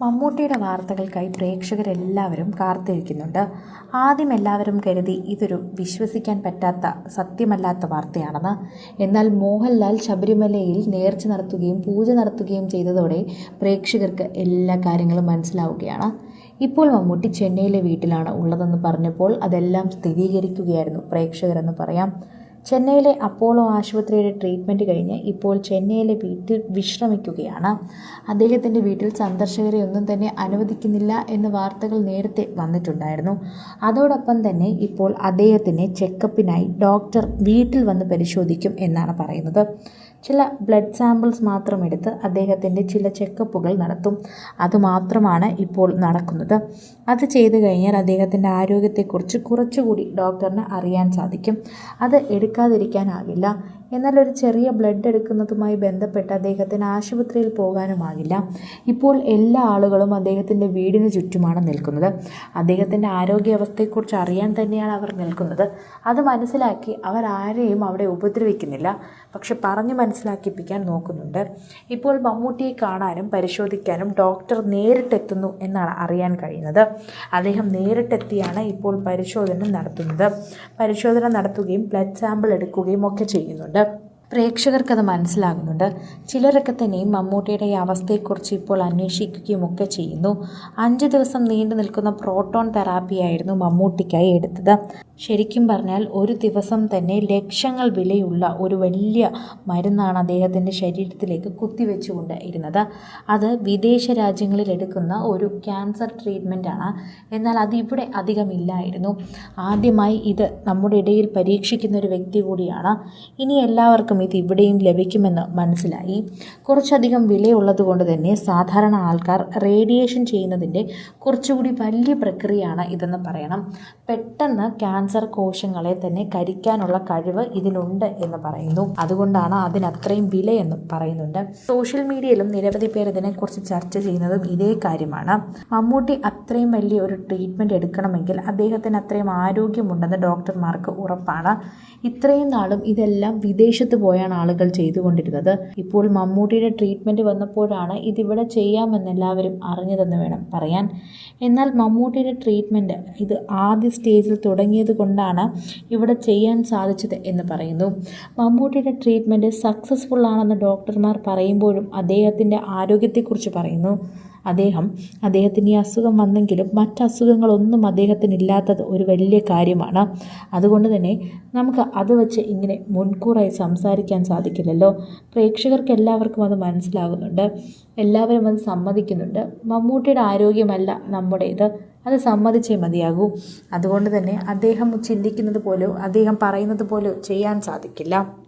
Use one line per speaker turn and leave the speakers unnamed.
മമ്മൂട്ടിയുടെ വാർത്തകൾക്കായി പ്രേക്ഷകരെല്ലാവരും കാത്തിരിക്കുന്നുണ്ട്. ആദ്യം എല്ലാവരും കരുതി ഇതൊരു വിശ്വസിക്കാൻ പറ്റാത്ത സത്യമല്ലാത്ത വാർത്തയാണെന്ന്. എന്നാൽ മോഹൻലാൽ ശബരിമലയിൽ നേർച്ച നടത്തുകയും പൂജ നടത്തുകയും ചെയ്തതോടെ പ്രേക്ഷകർക്ക് എല്ലാ കാര്യങ്ങളും മനസ്സിലാവുകയാണ്. ഇപ്പോൾ മമ്മൂട്ടി ചെന്നൈയിലെ വീട്ടിലാണ് ഉള്ളതെന്ന് പറഞ്ഞപ്പോൾ അതെല്ലാം സ്ഥിരീകരിക്കുകയായിരുന്നു പ്രേക്ഷകരെന്ന് പറയാം. ചെന്നൈയിലെ അപ്പോളോ ആശുപത്രിയുടെ ട്രീറ്റ്മെന്റ് കഴിഞ്ഞ് ഇപ്പോൾ ചെന്നൈയിലെ വീട്ടിൽ വിശ്രമിക്കുകയാണ്. അദ്ദേഹത്തിന്റെ വീട്ടിൽ സന്ദർശകരെ ഒന്നും തന്നെ അനുവദിക്കുന്നില്ല എന്ന വാർത്തകൾ നേരത്തെ വന്നിട്ടുണ്ടായിരുന്നു. അതോടൊപ്പം തന്നെ ഇപ്പോൾ അദ്ദേഹത്തിനെ ചെക്കപ്പിനായി ഡോക്ടർ വീട്ടിൽ വന്ന് പരിശോധിക്കും എന്നാണ് പറയുന്നത്. ചില ബ്ലഡ് സാമ്പിൾസ് മാത്രം എടുത്ത് അദ്ദേഹത്തിന്റെ ചില ചെക്കപ്പുകൾ നടത്തും. അതുമാത്രമാണ് ഇപ്പോൾ നടക്കുന്നത്. അത് ചെയ്തു കഴിഞ്ഞാൽ അദ്ദേഹത്തിന്റെ ആരോഗ്യത്തെക്കുറിച്ച് കുറച്ചുകൂടി ഡോക്ടറിന് അറിയാൻ സാധിക്കും. അത് എടുക്കാതിരിക്കാനാകില്ല എന്നാൽ ഒരു ചെറിയ ബ്ലഡ് എടുക്കുന്നതുമായി ബന്ധപ്പെട്ട് അദ്ദേഹത്തിന് ആശുപത്രിയിൽ പോകാനുമാകില്ല. ഇപ്പോൾ എല്ലാ ആളുകളും അദ്ദേഹത്തിന്റെ വീടിന് ചുറ്റുമാണ് നിൽക്കുന്നത്. അദ്ദേഹത്തിന്റെ ആരോഗ്യാവസ്ഥയെക്കുറിച്ച് അറിയാൻ തന്നെയാണ് അവർ നിൽക്കുന്നത്. അത് മനസ്സിലാക്കി അവർ ആരെയും അവിടെ ഉപദ്രവിക്കുന്നില്ല. പക്ഷെ പറഞ്ഞു മനസ്സിലാക്കിപ്പിക്കാൻ നോക്കുന്നുണ്ട്. ഇപ്പോൾ മമ്മൂട്ടിയെ കാണാനും പരിശോധിക്കാനും ഡോക്ടർ നേരിട്ടെത്തുന്നു എന്നാണ് അറിയാൻ കഴിയുന്നത്. അദ്ദേഹം നേരിട്ടെത്തിയാണ് ഇപ്പോൾ പരിശോധന നടത്തുന്നത്. പരിശോധന നടത്തുകയും ബ്ലഡ് സാമ്പിൾ എടുക്കുകയും ഒക്കെ ചെയ്യുന്നുണ്ട്. പ്രേക്ഷകർക്കത് മനസ്സിലാകുന്നുണ്ട്. ചിലരൊക്കെ തന്നെയും മമ്മൂട്ടിയുടെ ഈ അവസ്ഥയെക്കുറിച്ച് ഇപ്പോൾ അന്വേഷിക്കുകയും ഒക്കെ ചെയ്യുന്നു. അഞ്ച് ദിവസം നീണ്ടു നിൽക്കുന്ന പ്രോട്ടോൺ തെറാപ്പിയായിരുന്നു മമ്മൂട്ടിക്കായി എടുത്തത്. ശരിക്കും പറഞ്ഞാൽ ഒരു ദിവസം തന്നെ ലക്ഷങ്ങൾ വിലയുള്ള ഒരു വലിയ മരുന്നാണ് അദ്ദേഹത്തിന്റെ ശരീരത്തിലേക്ക് കുത്തിവെച്ചുകൊണ്ട് ഇരുന്നത്. അത് വിദേശ രാജ്യങ്ങളിൽ എടുക്കുന്ന ഒരു ക്യാൻസർ ട്രീറ്റ്മെന്റാണ്. എന്നാൽ അതിവിടെ അധികം ഇല്ലായിരുന്നു. ആദ്യമായി ഇത് നമ്മുടെ ഇടയിൽ പരീക്ഷിക്കുന്ന ഒരു വ്യക്തി കൂടിയാണ്. ഇനി എല്ലാവർക്കും ഇത് ഇവിടെയും ലഭിക്കുമെന്ന് മനസ്സിലായി. കുറച്ചധികം വിലയുള്ളത് കൊണ്ട് തന്നെ സാധാരണ ആൾക്കാർ റേഡിയേഷൻ ചെയ്യുന്നതിന്റെ കുറച്ചുകൂടി വലിയ പ്രക്രിയയാണ് ഇതെന്ന് പറയണം. പെട്ടെന്ന് ക്യാൻസർ കോശങ്ങളെ തന്നെ കരിക്കാനുള്ള കഴിവ് ഇതിനുണ്ട് എന്ന് പറയുന്നു. അതുകൊണ്ടാണ് അതിനത്രയും വിലയെന്നും പറയുന്നുണ്ട്. സോഷ്യൽ മീഡിയയിലും നിരവധി പേർ ഇതിനെക്കുറിച്ച് ചർച്ച ചെയ്യുന്നതും ഇതേ കാര്യമാണ്. മമ്മൂട്ടി അത്രയും വലിയ ഒരു ട്രീറ്റ്മെന്റ് എടുക്കണമെങ്കിൽ അദ്ദേഹത്തിന് അത്രയും ആരോഗ്യമുണ്ടെന്ന് ഡോക്ടർമാർക്ക് ഉറപ്പാണ്. ഇത്രയും നാളും ഇതെല്ലാം വിദേശത്ത് പോയാണ് ആളുകൾ ചെയ്തുകൊണ്ടിരുന്നത്. ഇപ്പോൾ മമ്മൂട്ടിയുടെ ട്രീറ്റ്മെന്റ് വന്നപ്പോഴാണ് ഇതിവിടെ ചെയ്യാമെന്ന് എല്ലാവരും അറിഞ്ഞതെന്ന് വേണം പറയാൻ. എന്നാൽ മമ്മൂട്ടിയുടെ ട്രീറ്റ്മെന്റ് ഇത് ആദ്യ സ്റ്റേജിൽ തുടങ്ങിയത് കൊണ്ടാണ് ഇവിടെ ചെയ്യാൻ സാധിച്ചത് എന്ന് പറയുന്നു. മമ്മൂട്ടിയുടെ ട്രീറ്റ്മെന്റ് സക്സസ്ഫുൾ ആണെന്ന് ഡോക്ടർമാർ പറയുമ്പോഴും അദ്ദേഹത്തിന്റെ ആരോഗ്യത്തെക്കുറിച്ച് പറയുന്നു. അദ്ദേഹം അദ്ദേഹത്തിന് ഈ അസുഖം വന്നെങ്കിലും മറ്റ് അസുഖങ്ങളൊന്നും അദ്ദേഹത്തിന് ഇല്ലാത്തത് ഒരു വലിയ കാര്യമാണ്. അതുകൊണ്ട് തന്നെ നമുക്ക് അത് വെച്ച് ഇങ്ങനെ മുൻകൂറായി സംസാരിക്കാൻ സാധിക്കില്ലല്ലോ. പ്രേക്ഷകർക്ക് എല്ലാവർക്കും അത് മനസ്സിലാകുന്നുണ്ട്. എല്ലാവരും അത് സമ്മതിക്കുന്നുണ്ട്. മമ്മൂട്ടിയുടെ ആരോഗ്യമല്ല നമ്മുടേത്. അത് സമ്മതിച്ചേ മതിയാകൂ. അതുകൊണ്ട് തന്നെ അദ്ദേഹം ചിന്തിക്കുന്നത് പോലെയോ അദ്ദേഹം പറയുന്നത് പോലെയോ ചെയ്യാൻ സാധിക്കില്ല.